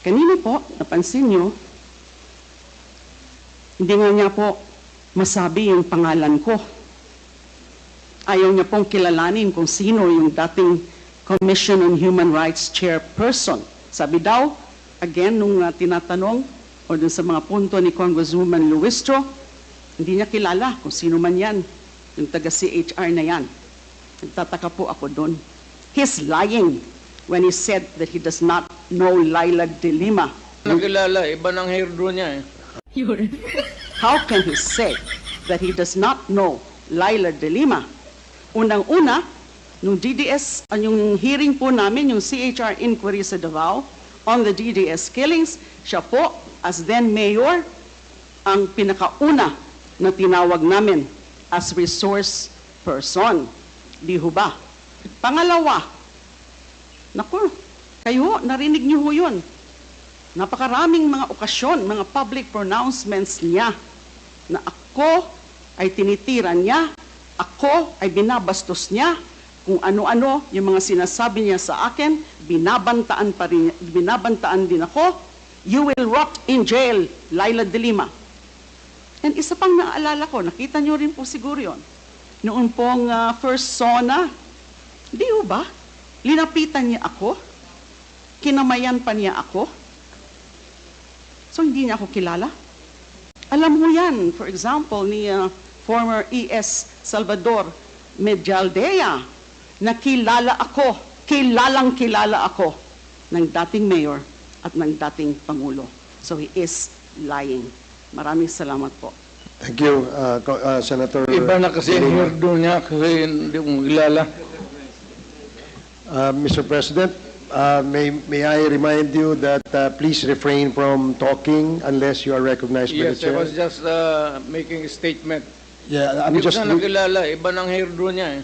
Kanina po, napansin nyo, hindi nga niya po masabi yung pangalan ko. Ayaw niya pong kilalanin kung sino yung dating Commission on Human Rights chairperson. Sabi daw, again, nung uh, tinatanong o dun sa mga punto ni Congresswoman Luistro, hindi niya kilala kung sino man yan, yung taga-CHR na yan. Nagtataka po ako doon. He's lying when he said that he does not know Laila de Lima. Nakilala, iba ng hairdo niya eh. How can he say that he does not know Laila de Lima? Unang-una, nung DDS, ang yung hearing po namin, yung CHR inquiry sa Davao on the DDS killings, siya po, as then mayor, ang pinakauna na tinawag namin as resource person. Di ho ba? Pangalawa, naku, kayo, narinig niyo ho yun. Napakaraming mga okasyon, mga public pronouncements niya na ako ay tinitira niya, ako ay binabastos niya, kung ano-ano yung mga sinasabi niya sa akin, binabantaan pa rin, binabantaan din ako, you will rot in jail, Laila de Lima. And isa pang naaalala ko, nakita niyo rin po siguro yon. Noon pong ah, first SONA, di ba? Linapitan niya ako, kinamayan pa niya ako, So hindi niya ako kilala. Alam mo yan, for example, ni uh, former ES Salvador Medialdea, na kilala ako, kilalang kilala ako ng dating mayor at ng dating pangulo. So he is lying. Maraming salamat po. Thank you, uh, uh, Senator. Iba na kasi hairdo niya kasi hindi ko kilala. Uh, Mr. President, uh, may, may I remind you that uh, please refrain from talking unless you are recognized by the Yes, I was just uh, making a statement. Yeah, I'm Hindi ko just, siya nakilala, iba ng hairdo niya eh.